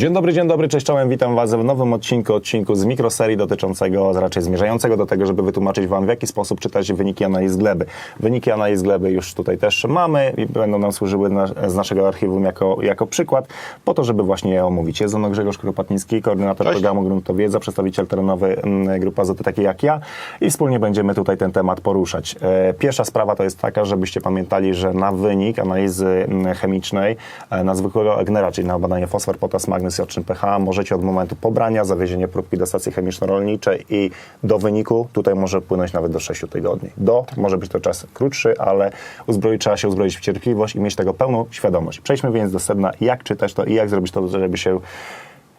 Dzień dobry, dzień dobry, cześć czołem, witam Was w nowym odcinku, odcinku z mikroserii dotyczącego, raczej zmierzającego do tego, żeby wytłumaczyć Wam w jaki sposób czytać wyniki analiz gleby. Wyniki analiz gleby już tutaj też mamy i będą nam służyły na, z naszego archiwum jako, jako przykład, po to, żeby właśnie je omówić. Jest ze mną Grzegorz Kropatnicki, koordynator Cześć. programu Gruntowiedza, przedstawiciel terenowy mm, Grupy Azoty, taki jak ja i wspólnie będziemy tutaj ten temat poruszać. E, Pierwsza sprawa to jest taka, żebyście pamiętali, że na wynik analizy mm, chemicznej, e, na zwykłego Egnera, czyli na badanie fosfor, potas, magnez odczyn pH, możecie od momentu pobrania, zawiezienie próbki do stacji chemiczno-rolniczej i do wyniku, tutaj może płynąć nawet do 6 tygodni. Do, może być to czas krótszy, ale uzbroić, trzeba się uzbroić w cierpliwość i mieć tego pełną świadomość. Przejdźmy więc do sedna, jak czytać to i jak zrobić to, żeby się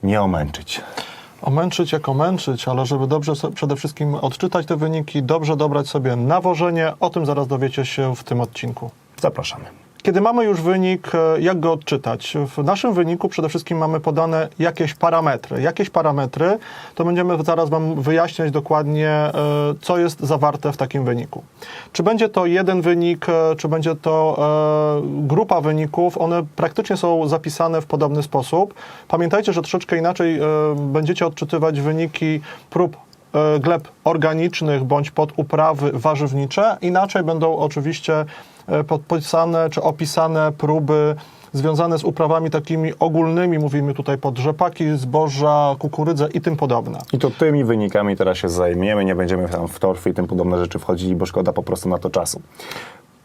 nie omęczyć. Omęczyć jak omęczyć, ale żeby dobrze przede wszystkim odczytać te wyniki, dobrze dobrać sobie nawożenie, o tym zaraz dowiecie się w tym odcinku. Zapraszamy. Kiedy mamy już wynik, e, jak go odczytać? W naszym wyniku przede wszystkim mamy podane jakieś parametry. Jakieś parametry, to będziemy zaraz Wam wyjaśniać dokładnie, e, co jest zawarte w takim wyniku. Czy będzie to jeden wynik, e, czy będzie to grupa wyników, one praktycznie są zapisane w podobny sposób. Pamiętajcie, że troszeczkę inaczej będziecie odczytywać wyniki prób gleb organicznych bądź pod uprawy warzywnicze. Inaczej będą oczywiście e, podpisane czy opisane próby związane z uprawami takimi ogólnymi, mówimy tutaj pod rzepaki, zboża, kukurydzę i tym podobne. I to tymi wynikami teraz się zajmiemy, nie będziemy tam w torfy i tym podobne rzeczy wchodzili, bo szkoda po prostu na to czasu.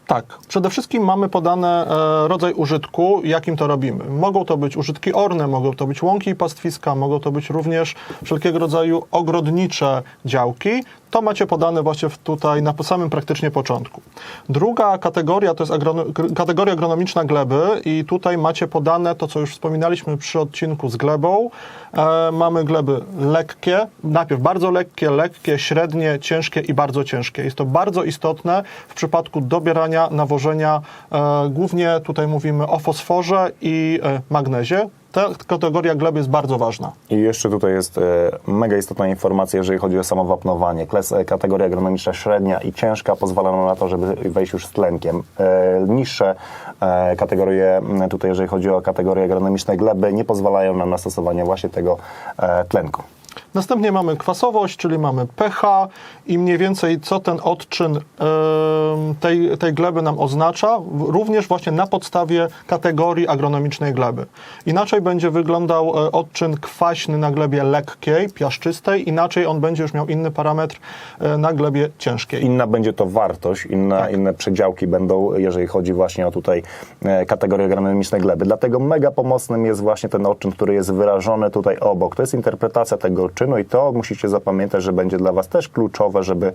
Tak, przede wszystkim mamy podane e, rodzaj użytku, jakim to robimy. Mogą to być użytki orne, mogą to być łąki i pastwiska, mogą to być również wszelkiego rodzaju ogrodnicze działki. To macie podane właśnie tutaj na samym praktycznie początku. Druga kategoria to jest agrono, gr- kategoria agronomiczna gleby i tutaj macie podane to, co już wspominaliśmy przy odcinku z glebą. E, mamy gleby lekkie, najpierw bardzo lekkie, lekkie, średnie, ciężkie i bardzo ciężkie. Jest to bardzo istotne w przypadku dobierania nawożenia. E, głównie tutaj mówimy o fosforze i e, magnezie. Ta kategoria gleby jest bardzo ważna. I jeszcze tutaj jest e, mega istotna informacja, jeżeli chodzi o samo wapnowanie. Kategoria agronomiczna średnia i ciężka pozwala nam na to, żeby wejść już z tlenkiem. Niższe kategorie, tutaj jeżeli chodzi o kategorie agronomiczne gleby, nie pozwalają nam na stosowanie właśnie tego tlenku. Następnie mamy kwasowość, czyli mamy pH i mniej więcej co ten odczyn tej, tej gleby nam oznacza, również właśnie na podstawie kategorii agronomicznej gleby. Inaczej będzie wyglądał e, odczyn kwaśny na glebie lekkiej, piaszczystej, inaczej on będzie już miał inny parametr e, na glebie ciężkiej. Inna będzie to wartość, inna, inne przedziałki będą, jeżeli chodzi właśnie o tutaj e, kategorię agronomiczne gleby. Dlatego mega pomocnym jest właśnie ten odczyn, który jest wyrażony tutaj obok. To jest interpretacja tego odczynu i to musicie zapamiętać, że będzie dla Was też kluczowe, żeby,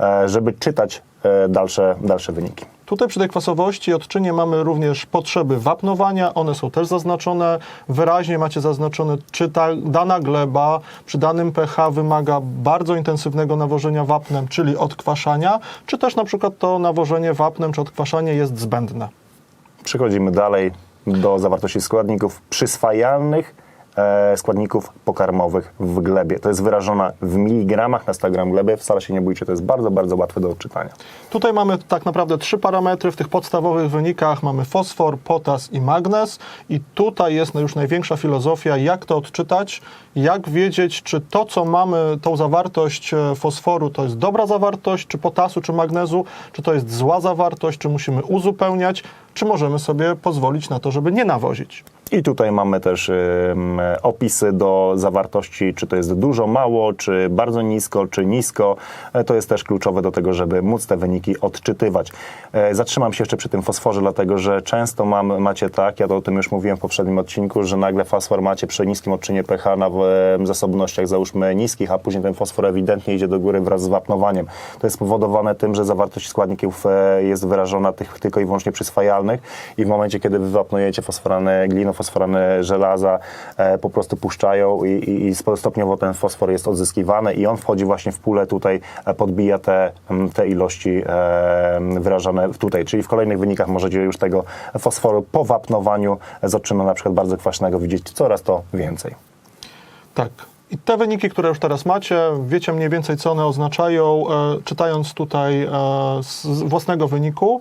e, żeby czytać e, dalsze, dalsze wyniki. Tutaj przy tej kwasowości odczynie mamy również potrzeby wapnowania, one są też zaznaczone. Wyraźnie macie zaznaczone, czy ta dana gleba przy danym pH wymaga bardzo intensywnego nawożenia wapnem, czyli odkwaszania, czy też na przykład to nawożenie wapnem czy odkwaszanie jest zbędne. Przechodzimy dalej do zawartości składników przyswajalnych składników pokarmowych w glebie. To jest wyrażona w miligramach na 100 gram gleby. Wcale się nie bójcie, to jest bardzo, bardzo łatwe do odczytania. Tutaj mamy tak naprawdę trzy parametry. W tych podstawowych wynikach mamy fosfor, potas i magnez. I tutaj jest już największa filozofia, jak to odczytać, jak wiedzieć, czy to, co mamy, tą zawartość e, fosforu, to jest dobra zawartość, czy potasu, czy magnezu, czy to jest zła zawartość, czy musimy uzupełniać, czy możemy sobie pozwolić na to, żeby nie nawozić. I tutaj mamy też opisy do zawartości, czy to jest dużo, mało, czy bardzo nisko, czy nisko. E, To jest też kluczowe do tego, żeby móc te wyniki odczytywać. E, Zatrzymam się jeszcze przy tym fosforze, dlatego że często mam, macie tak, ja to o tym już mówiłem w poprzednim odcinku, że nagle fosfor macie przy niskim odczynie pH na zasobnościach załóżmy niskich, a później ten fosfor ewidentnie idzie do góry wraz z wapnowaniem. To jest spowodowane tym, że zawartość składników e, jest wyrażona tych tylko i wyłącznie przyswajalnych i w momencie, kiedy wy wapnujecie fosforane glino, fosforane żelaza, e, po prostu puszczają i, i, i stopniowo ten fosfor jest odzyskiwany i on wchodzi właśnie w pulę tutaj, e, podbija te, te ilości e, wyrażane tutaj, czyli w kolejnych wynikach możecie już tego fosforu po wapnowaniu z odczynu na przykład bardzo kwaśnego widzieć coraz to więcej. Tak. I te wyniki, które już teraz macie, wiecie mniej więcej, co one oznaczają, e, czytając tutaj e, z własnego wyniku.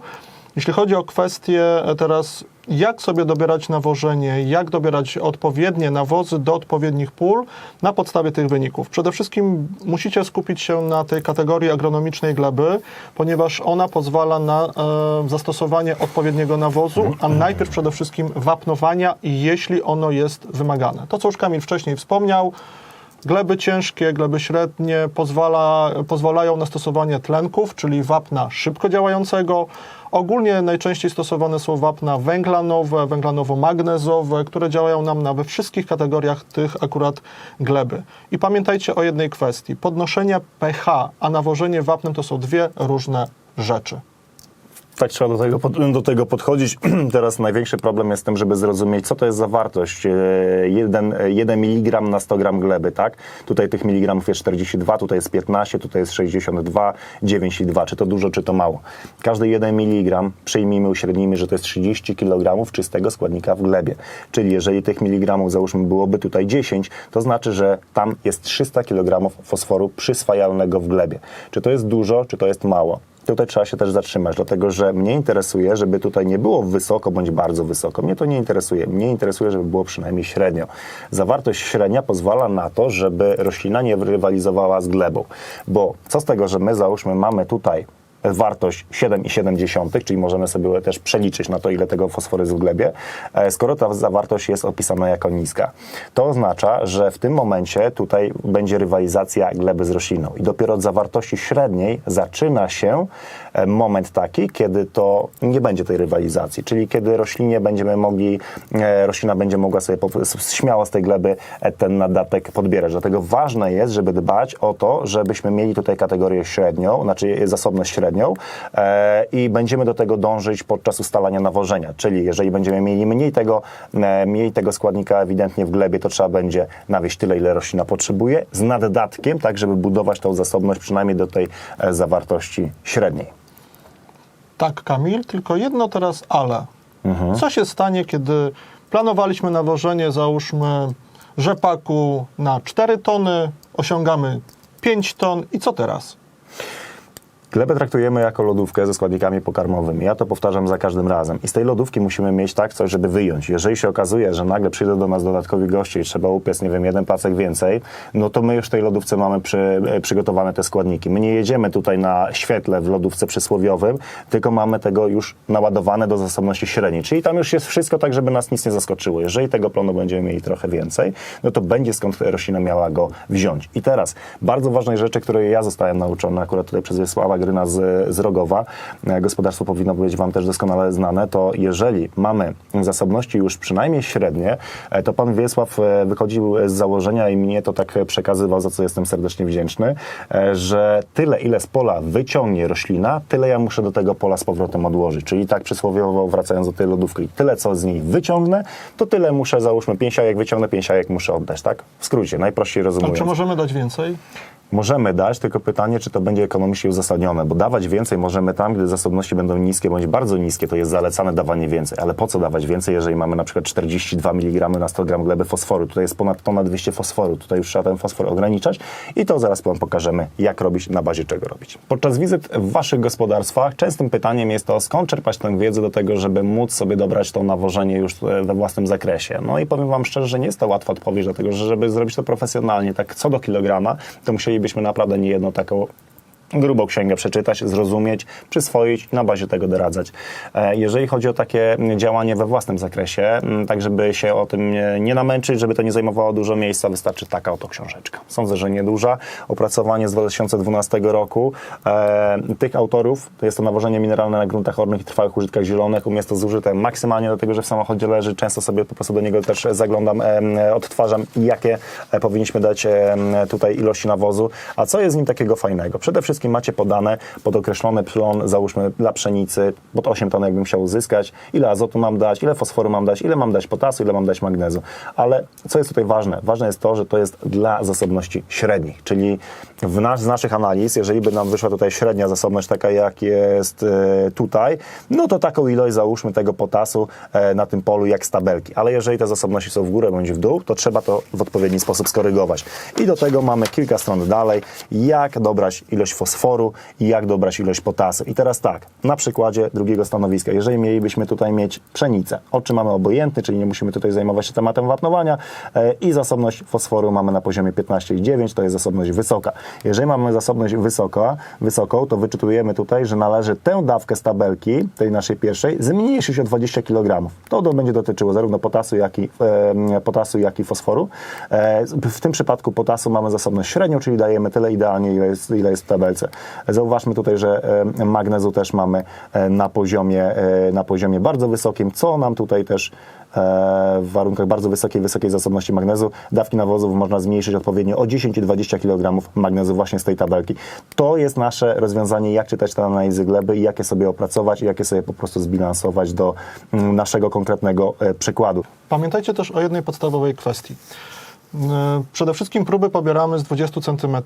Jeśli chodzi o kwestię teraz jak sobie dobierać nawożenie, jak dobierać odpowiednie nawozy do odpowiednich pól na podstawie tych wyników. Przede wszystkim musicie skupić się na tej kategorii agronomicznej gleby, ponieważ ona pozwala na e, zastosowanie odpowiedniego nawozu, a najpierw przede wszystkim wapnowania, jeśli ono jest wymagane. To, co już Kamil wcześniej wspomniał, Gleby ciężkie, gleby średnie pozwala, pozwalają na stosowanie tlenków, czyli wapna szybko działającego. Ogólnie najczęściej stosowane są wapna węglanowe, węglanowo-magnezowe, które działają nam na we wszystkich kategoriach tych akurat gleby. I pamiętajcie o jednej kwestii. Podnoszenie pH, a nawożenie wapnem to są dwie różne rzeczy. Tak trzeba do tego, do tego podchodzić. Teraz największy problem jest z tym, żeby zrozumieć, co to jest za wartość. 1, 1 mg na 100 gram gleby, tak? Tutaj tych miligramów jest 42, tutaj jest 15, tutaj jest 62, 9,2. Czy to dużo, czy to mało? Każdy 1 mg, przyjmijmy, uśrednijmy, że to jest 30 kg czystego składnika w glebie. Czyli jeżeli tych miligramów, załóżmy, byłoby tutaj 10, to znaczy, że tam jest 300 kg fosforu przyswajalnego w glebie. Czy to jest dużo, czy to jest mało? Tutaj trzeba się też zatrzymać, dlatego że mnie interesuje, żeby tutaj nie było wysoko bądź bardzo wysoko. Mnie to nie interesuje. Mnie interesuje, żeby było przynajmniej średnio. Zawartość średnia pozwala na to, żeby roślina nie rywalizowała z glebą. Bo co z tego, że my załóżmy mamy tutaj wartość 7,7, czyli możemy sobie też przeliczyć na to, ile tego fosforu jest w glebie, e, skoro ta zawartość jest opisana jako niska. To oznacza, że w tym momencie tutaj będzie rywalizacja gleby z rośliną i dopiero od zawartości średniej zaczyna się e, moment taki, kiedy to nie będzie tej rywalizacji, czyli kiedy roślinie będziemy mogli, e, roślina będzie mogła sobie śmiało z tej gleby ten nadatek podbierać. Dlatego ważne jest, żeby dbać o to, żebyśmy mieli tutaj kategorię średnią, znaczy zasobność średnią e, i będziemy do tego dążyć podczas ustalania nawożenia. Czyli jeżeli będziemy mieli mniej tego, e, mniej tego składnika ewidentnie w glebie, to trzeba będzie nawieść tyle, ile roślina potrzebuje, z naddatkiem, tak żeby budować tą zasobność przynajmniej do tej e, zawartości średniej. Tak, Kamil, tylko jedno teraz ale. Co się stanie, kiedy planowaliśmy nawożenie, załóżmy, rzepaku na 4 tony, osiągamy 5 ton i co teraz? Glebę traktujemy jako lodówkę ze składnikami pokarmowymi. Ja to powtarzam za każdym razem. I z tej lodówki musimy mieć tak coś, żeby wyjąć. Jeżeli się okazuje, że nagle przyjdą do nas dodatkowi goście i trzeba upiec, nie wiem, jeden placek więcej, no to my już w tej lodówce mamy przy, e, przygotowane te składniki. My nie jedziemy tutaj na świetle w lodówce przysłowiowym, tylko mamy tego już naładowane do zasobności średniej. Czyli tam już jest wszystko tak, żeby nas nic nie zaskoczyło. Jeżeli tego plonu będziemy mieli trochę więcej, no to będzie skąd roślina miała go wziąć. I teraz bardzo ważnej rzeczy, której ja zostałem nauczony akurat tutaj przez Wiesława Gryna z, z Rogowa, e, gospodarstwo powinno być Wam też doskonale znane, to jeżeli mamy zasobności już przynajmniej średnie, e, to Pan Wiesław e, wychodził z założenia i mnie to tak przekazywał, za co jestem serdecznie wdzięczny, że tyle, ile z pola wyciągnie roślina, tyle ja muszę do tego pola z powrotem odłożyć. Czyli tak przysłowiowo wracając do tej lodówki, tyle co z niej wyciągnę, to tyle muszę, załóżmy, pięć jajek wyciągnę, pięć jajek muszę oddać, tak? W skrócie, najprościej A rozumując. czy możemy dać więcej? Możemy dać, tylko pytanie, czy to będzie ekonomicznie uzasadnione, bo dawać więcej możemy tam, gdy zasobności będą niskie bądź bardzo niskie, to jest zalecane dawanie więcej. Ale po co dawać więcej, jeżeli mamy na przykład 42 mg na 100 g gleby fosforu? Tutaj jest ponad ponad 200 fosforu, tutaj już trzeba ten fosfor ograniczać i to zaraz Wam pokażemy, jak robić, na bazie czego robić. Podczas wizyt w Waszych gospodarstwach częstym pytaniem jest to, skąd czerpać tę wiedzę do tego, żeby móc sobie dobrać to nawożenie już e, we własnym zakresie. No i powiem Wam szczerze, że nie jest to łatwa odpowiedź, dlatego że żeby zrobić to profesjonalnie, tak co do kilograma, to musielibyśmy naprawdę niejedną taką grubą księgę przeczytać, zrozumieć, przyswoić na bazie tego doradzać. E, Jeżeli chodzi o takie działanie we własnym zakresie, m, tak żeby się o tym nie, namęczyć, żeby to nie zajmowało dużo miejsca, wystarczy taka oto książeczka. Sądzę, że nieduża. Opracowanie z 2012 roku. E, tych autorów, to jest to nawożenie mineralne na gruntach ornych i trwałych użytkach zielonych. U mnie jest to zużyte maksymalnie, dlatego że w samochodzie leży. Często sobie po prostu do niego też zaglądam, em, odtwarzam, jakie e, powinniśmy dać tutaj ilości nawozu. A co jest w nim takiego fajnego? Przede wszystkim macie podane pod określony plon, załóżmy dla pszenicy, pod 8 ton jakbym chciał uzyskać, ile azotu mam dać, ile fosforu mam dać, ile mam dać potasu, ile mam dać magnezu. Ale co jest tutaj ważne? Ważne jest to, że to jest dla zasobności średnich, czyli w z naszych analiz, jeżeli by nam wyszła tutaj średnia zasobność taka jak jest e, tutaj, no to taką ilość załóżmy tego potasu e, na tym polu jak z tabelki. Ale jeżeli te zasobności są w górę bądź w dół, to trzeba to w odpowiedni sposób skorygować. I do tego mamy kilka stron dalej, jak dobrać ilość fosforu fosforu i jak dobrać ilość potasu. I teraz tak, na przykładzie drugiego stanowiska, jeżeli mielibyśmy tutaj mieć pszenicę, oczy mamy obojętny, czyli nie musimy tutaj zajmować się tematem wapnowania e, i zasobność fosforu mamy na poziomie 15,9, to jest zasobność wysoka. Jeżeli mamy zasobność wysoka, wysoką, to wyczytujemy tutaj, że należy tę dawkę z tabelki, tej naszej pierwszej, zmniejszyć o 20 kg. To będzie dotyczyło zarówno potasu, jak i, e, potasu, jak i fosforu. E, w tym przypadku potasu mamy zasobność średnią, czyli dajemy tyle idealnie, ile jest, ile jest w tabelce. Zauważmy tutaj, że e, magnezu też mamy e, na poziomie, e, na poziomie bardzo wysokim, co nam tutaj też w warunkach bardzo wysokiej, wysokiej zasobności magnezu dawki nawozów można zmniejszyć odpowiednio o 10 i 20 kg magnezu właśnie z tej tabelki. To jest nasze rozwiązanie, jak czytać te analizy gleby i jak je sobie opracować i jak je sobie po prostu zbilansować do mm, naszego konkretnego przykładu. Pamiętajcie też o jednej podstawowej kwestii. E, Przede wszystkim próby pobieramy z 20 cm,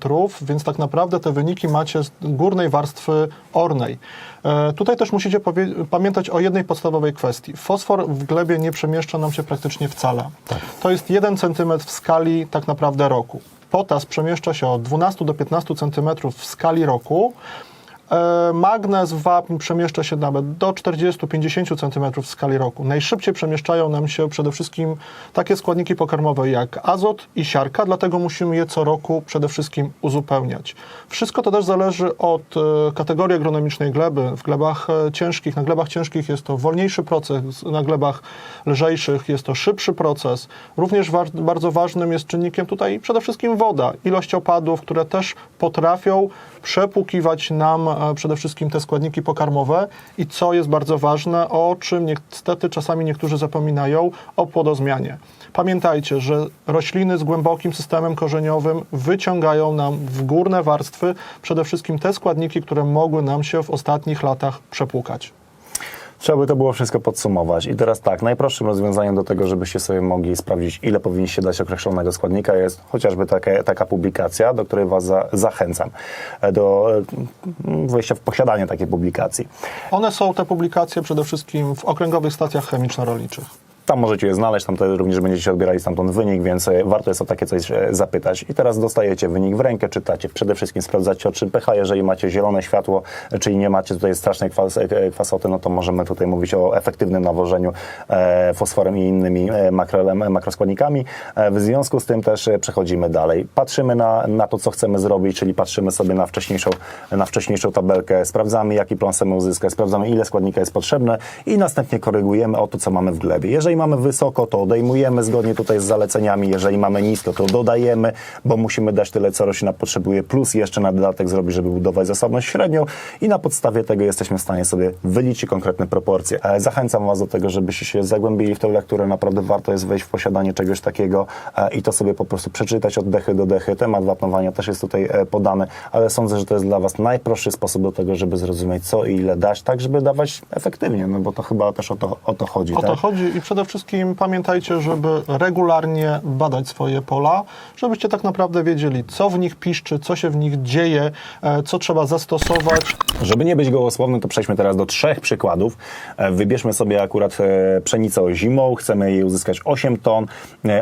więc tak naprawdę te wyniki macie z górnej warstwy ornej. E, Tutaj też musicie pamiętać o jednej podstawowej kwestii. Fosfor w glebie nie przemieszcza nam się praktycznie wcale. To jest 1 cm w skali tak naprawdę roku. Potas przemieszcza się od 12 do 15 cm w skali roku. E, Magnez, wapń przemieszcza się nawet do 40-50 cm w skali roku. Najszybciej przemieszczają nam się przede wszystkim takie składniki pokarmowe jak azot i siarka, dlatego musimy je co roku przede wszystkim uzupełniać. Wszystko to też zależy od e, kategorii agronomicznej gleby. W glebach e, ciężkich, na glebach ciężkich jest to wolniejszy proces, na glebach lżejszych jest to szybszy proces. Również bardzo ważnym jest czynnikiem tutaj przede wszystkim woda, ilość opadów, które też potrafią przepłukiwać nam przede wszystkim te składniki pokarmowe i co jest bardzo ważne, o czym niestety czasami niektórzy zapominają, o płodozmianie. Pamiętajcie, że rośliny z głębokim systemem korzeniowym wyciągają nam w górne warstwy przede wszystkim te składniki, które mogły nam się w ostatnich latach przepłukać. Trzeba by to było wszystko podsumować. I teraz tak, najprostszym rozwiązaniem do tego, żebyście sobie mogli sprawdzić, ile powinniście dać określonego składnika, jest chociażby taka, taka publikacja, do której Was za, zachęcam, e, do e, wejścia w posiadanie takiej publikacji. One są, te publikacje, przede wszystkim w okręgowych stacjach chemiczno-rolniczych. Tam możecie je znaleźć, tam te również będziecie odbierali stamtąd wynik, więc e, warto jest o takie coś e, zapytać. I teraz dostajecie wynik w rękę, czytacie. Przede wszystkim sprawdzacie oczy pH. Jeżeli macie zielone światło, e, czyli nie macie tutaj strasznej kwas, kwasoty, no to możemy tutaj mówić o efektywnym nawożeniu fosforem i innymi makrolem, makroskładnikami. W związku z tym też przechodzimy dalej. Patrzymy na, na to, co chcemy zrobić, czyli patrzymy sobie na wcześniejszą, na wcześniejszą tabelkę, sprawdzamy, jaki plon chcemy uzyskać, sprawdzamy, ile składnika jest potrzebne i następnie korygujemy o to, co mamy w glebie. Jeżeli mamy wysoko, to odejmujemy zgodnie tutaj z zaleceniami. Jeżeli mamy nisko, to dodajemy, bo musimy dać tyle, co roślina potrzebuje, plus jeszcze na dodatek zrobić, żeby budować zasobność średnią i na podstawie tego jesteśmy w stanie sobie wyliczyć konkretne proporcje. E, Zachęcam Was do tego, żebyście się zagłębili w tę lekturę. Naprawdę warto jest wejść w posiadanie czegoś takiego e, i to sobie po prostu przeczytać od dechy do dechy. Temat wapnowania też jest tutaj e, podany, ale sądzę, że to jest dla Was najprostszy sposób do tego, żeby zrozumieć, co i ile dać, tak żeby dawać efektywnie, no bo to chyba też o to, o to chodzi. O tak? to chodzi i przede wszystkim pamiętajcie, żeby regularnie badać swoje pola, żebyście tak naprawdę wiedzieli, co w nich piszczy, co się w nich dzieje, e, co trzeba zastosować. Żeby nie być gołosłownym, to przejdźmy teraz do trzech przykładów. E, Wybierzmy sobie akurat e, pszenicę zimą, chcemy jej uzyskać 8 ton,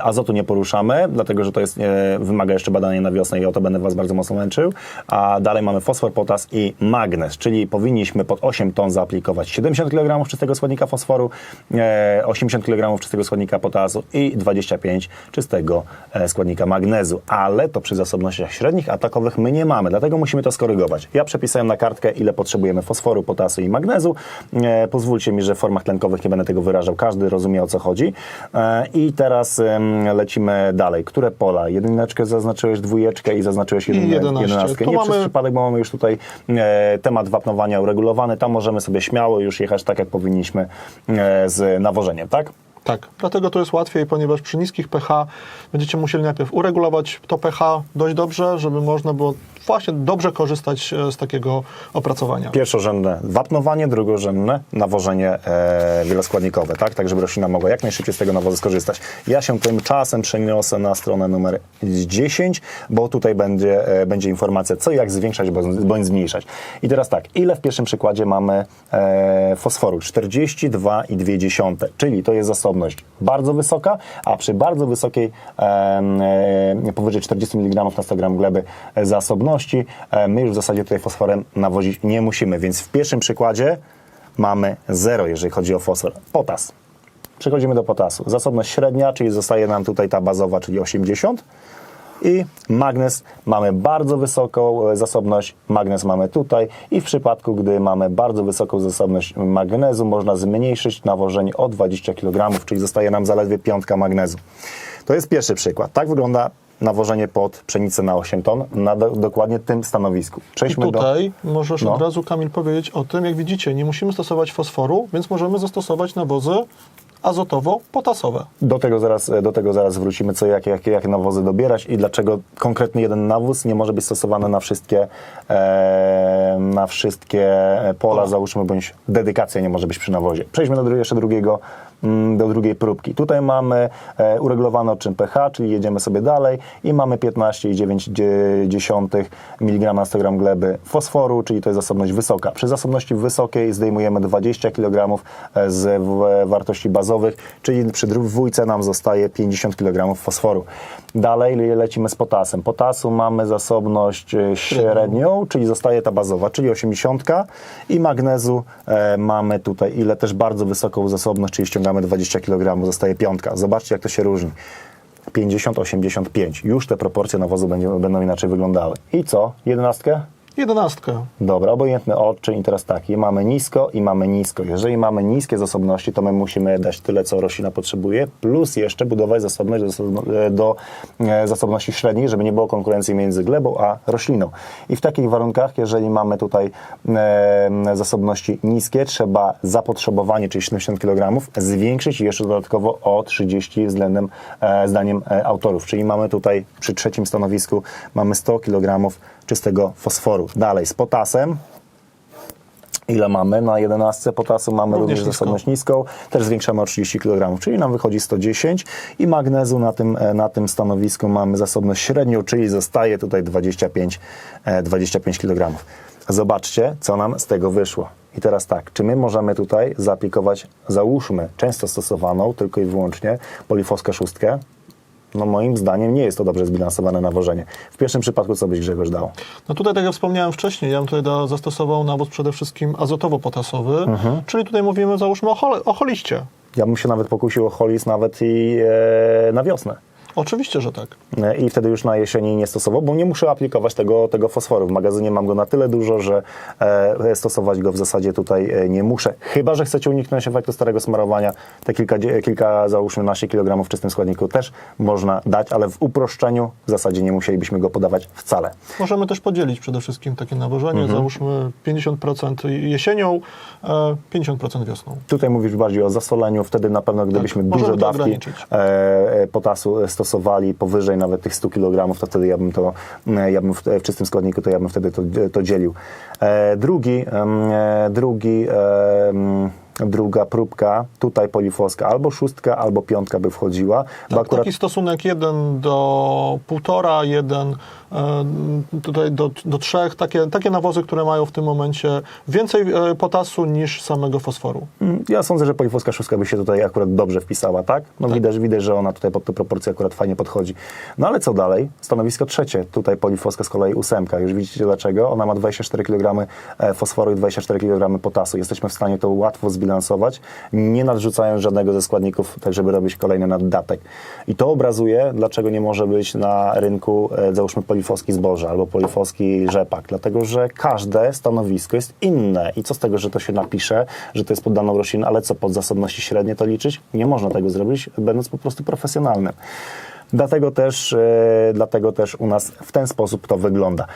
azotu nie poruszamy, dlatego że to jest, wymaga jeszcze badania na wiosnę i o to będę Was bardzo mocno męczył. A dalej mamy fosfor, potas i magnez, czyli powinniśmy pod 8 ton zaaplikować 70 kg czystego składnika fosforu, e, 80 kg czystego składnika potasu i 25 czystego e, składnika magnezu, ale to przy zasobnościach średnich, a takowych my nie mamy, dlatego musimy to skorygować. Ja przepisałem na kartkę, ile potrzebujemy fosforu, potasu i magnezu. E, pozwólcie mi, że w formach tlenkowych nie będę tego wyrażał, każdy rozumie o co chodzi. E, I teraz lecimy dalej. Które pola? Jedyneczkę zaznaczyłeś, dwójeczkę i zaznaczyłeś jedynę, 11. jedenastkę. Nie mamy- przez przypadek, bo mamy już tutaj temat wapnowania uregulowany. Tam możemy sobie śmiało już jechać tak, jak powinniśmy z nawożeniem, tak? Tak, dlatego to jest łatwiej, ponieważ przy niskich pH będziecie musieli najpierw uregulować to pH dość dobrze, żeby można było właśnie dobrze korzystać e, z takiego opracowania. Pierwszorzędne wapnowanie, drugorzędne nawożenie e, wieloskładnikowe, tak? Tak, żeby roślina mogła jak najszybciej z tego nawozu skorzystać. Ja się tymczasem przeniosę na stronę numer 10, bo tutaj będzie, e, będzie informacja, co i jak zwiększać bądź, zmniejszać. I teraz tak, ile w pierwszym przykładzie mamy e, fosforu? 42,2, czyli to jest zasobność bardzo wysoka, a przy bardzo wysokiej, e, powyżej 40 mg na 100 g gleby e, zasobności, e, my już w zasadzie tutaj fosforem nawozić nie musimy. Więc w pierwszym przykładzie mamy 0, jeżeli chodzi o fosfor. Potas. Przechodzimy do potasu. Zasobność średnia, czyli zostaje nam tutaj ta bazowa, czyli 80. I magnez mamy bardzo wysoką e, zasobność, magnez mamy tutaj i w przypadku, gdy mamy bardzo wysoką zasobność magnezu, można zmniejszyć nawożenie o 20 kg, czyli zostaje nam zaledwie piątka magnezu. To jest pierwszy przykład. Tak wygląda nawożenie pod pszenicę na 8 ton na do, dokładnie tym stanowisku. I Przejdźmy do... tutaj możesz No. od razu, Kamil, powiedzieć o tym, jak widzicie, nie musimy stosować fosforu, więc możemy zastosować nawozy azotowo-potasowe. Do tego zaraz, do tego zaraz wrócimy, co, jakie, jakie, jakie nawozy dobierać i dlaczego konkretny jeden nawóz nie może być stosowany na wszystkie, e, na wszystkie pola, załóżmy, bądź dedykacja nie może być przy nawozie. Przejdźmy do jeszcze drugiego, do drugiej próbki. Tutaj mamy e, uregulowany odczyn pH, czyli jedziemy sobie dalej i mamy 15,9 mg na 100 g gleby fosforu, czyli to jest zasobność wysoka. Przy zasobności wysokiej zdejmujemy 20 kg z w- wartości bazowych, czyli przy dwójce nam zostaje 50 kg fosforu. Dalej le- lecimy z potasem. Potasu mamy zasobność e, średnią, czyli zostaje ta bazowa, czyli 80 i magnezu e, mamy tutaj ile też bardzo wysoką zasobność, czyli ściągamy 20 kg, zostaje piątka. Zobaczcie jak to się różni. 50-85. Już te proporcje nawozu będzie, będą inaczej wyglądały. I co? Jedenastkę? Jedenastkę. Dobra, obojętny odczyn i teraz taki, mamy nisko i mamy nisko. Jeżeli mamy niskie zasobności, to my musimy dać tyle, co roślina potrzebuje, plus jeszcze budować zasobność do, zasobno- do e, zasobności średniej, żeby nie było konkurencji między glebą a rośliną. I w takich warunkach, jeżeli mamy tutaj e, zasobności niskie, trzeba zapotrzebowanie, czyli 70 kg, zwiększyć jeszcze dodatkowo o 30 względem e, zdaniem e, autorów. Czyli mamy tutaj przy trzecim stanowisku mamy 100 kg czystego fosforu. Dalej z potasem. Ile mamy? Na 11 potasu mamy Również również, zasobność niską, też zwiększamy o 30 kg, czyli nam wychodzi 110 i magnezu na tym, e, na tym stanowisku mamy zasobność średnią, czyli zostaje tutaj 25, e, 25 kg. Zobaczcie, co nam z tego wyszło. I teraz tak, czy my możemy tutaj zaaplikować, załóżmy, często stosowaną, tylko i wyłącznie polifoskę szóstkę? No moim zdaniem nie jest to dobrze zbilansowane nawożenie. W pierwszym przypadku co byś Grzegorz dał? No tutaj, tak jak wspomniałem wcześniej, ja bym tutaj da, zastosował nawóz przede wszystkim azotowo-potasowy, Mhm. czyli tutaj mówimy, załóżmy, o, hol, o holiście. Ja bym się nawet pokusił o holis nawet i e, na wiosnę. Oczywiście, że tak. E, i wtedy już na jesieni nie stosował, bo nie muszę aplikować tego, tego fosforu. W magazynie mam go na tyle dużo, że e, stosować go w zasadzie tutaj e, nie muszę. Chyba, że chcecie uniknąć efektu starego smarowania, te kilka, kilka załóżmy naście kilogramów w czystym składniku też można dać, ale w uproszczeniu w zasadzie nie musielibyśmy go podawać wcale. Możemy też podzielić przede wszystkim takie nawożenie, Mhm. załóżmy 50% jesienią, e, 50% wiosną. Tutaj mówisz bardziej o zasoleniu, wtedy na pewno gdybyśmy Tak, to dawki ograniczyć. potasu e, stosowali powyżej nawet tych 100 kg, to wtedy ja bym to, e, ja bym w, w czystym składniku, to ja bym wtedy to, to dzielił. E, drugi, e, drugi em, druga próbka, tutaj polifoska, albo szóstka, albo piątka by wchodziła, Tak, akurat Taki stosunek 1 do 1,5, 1 e, tutaj do, do 3, takie, takie nawozy, które mają w tym momencie więcej e, potasu niż samego fosforu. Mm, Ja sądzę, że polifoska szóstka by się tutaj akurat dobrze wpisała, tak? No Widać, widać, że ona tutaj pod te proporcje akurat fajnie podchodzi. No ale co dalej? Stanowisko trzecie. Tutaj polifoska z kolei ósemka. Już widzicie dlaczego? Ona ma 24 kg e, fosforu i 24 kg potasu. Jesteśmy w stanie to łatwo zbilansować, nie nadrzucając żadnego ze składników, tak żeby robić kolejny naddatek. I to obrazuje, dlaczego nie może być na rynku, e, załóżmy, polifoski zboża albo polifoski rzepak. Dlatego, że każde stanowisko jest inne. I co z tego, że to się napisze, że to jest pod daną roślinę, ale co, pod zasobności średnie to liczyć? Nie można tego zrobić, będąc po prostu profesjonalnym. Dlatego też, e, dlatego też u nas w ten sposób to wygląda.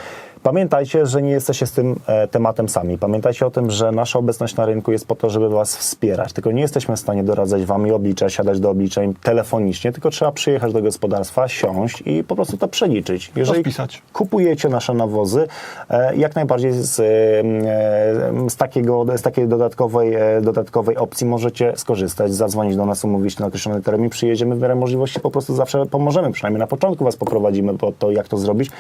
Pamiętajcie, że nie jesteście z tym e, tematem sami. Pamiętajcie o tym, że nasza obecność na rynku jest po to, żeby Was wspierać. Tylko nie jesteśmy w stanie doradzać Wam i obliczać, siadać do obliczeń telefonicznie, tylko trzeba przyjechać do gospodarstwa, siąść i po prostu to przeliczyć. Jeżeli Rozpisać. kupujecie nasze nawozy, e, jak najbardziej z, e, z, takiego, z takiej dodatkowej, dodatkowej opcji możecie skorzystać, zadzwonić do nas, umówić na określony termin, przyjedziemy w miarę możliwości, po prostu zawsze pomożemy, przynajmniej na początku Was poprowadzimy po to, jak to zrobić,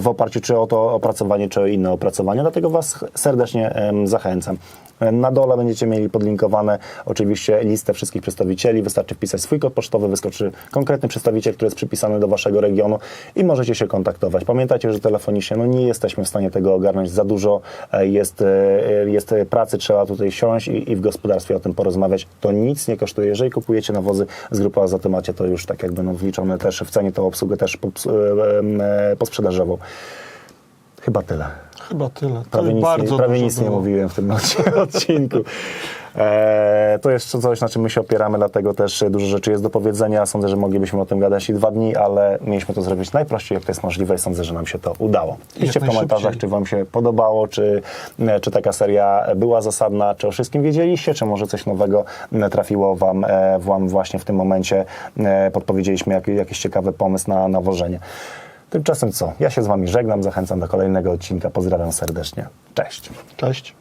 w oparciu czy o to, opracowanie czy inne opracowanie, dlatego Was serdecznie zachęcam. Na dole będziecie mieli podlinkowane oczywiście listę wszystkich przedstawicieli. Wystarczy wpisać swój kod pocztowy, wyskoczy konkretny przedstawiciel, który jest przypisany do waszego regionu i możecie się kontaktować. Pamiętajcie, że telefonicznie no nie jesteśmy w stanie tego ogarnąć. Za dużo e, jest, e, jest pracy, trzeba tutaj siąść i, i w gospodarstwie o tym porozmawiać. To nic nie kosztuje. Jeżeli kupujecie nawozy z grupy Azoty, macie to już tak jakby no, wliczone też w cenie tą obsługę też e, e, posprzedażową. Chyba tyle. Chyba tyle. Prawie nic, bardzo nie, prawie nic nie mówiłem w tym odci- odcinku. E, to jeszcze coś, na czym my się opieramy, dlatego też dużo rzeczy jest do powiedzenia. Sądzę, że moglibyśmy o tym gadać i dwa dni, ale mieliśmy to zrobić najprościej, jak to jest możliwe i sądzę, że nam się to udało. Piszcie w komentarzach, czy Wam się podobało, czy, e, czy taka seria była zasadna, czy o wszystkim wiedzieliście, czy może coś nowego m, trafiło Wam, e, wam właśnie w tym momencie. E, Podpowiedzieliśmy jak, jakiś ciekawy pomysł na nawożenie. Tymczasem co? Ja się z Wami żegnam, zachęcam do kolejnego odcinka. Pozdrawiam serdecznie. Cześć. Cześć.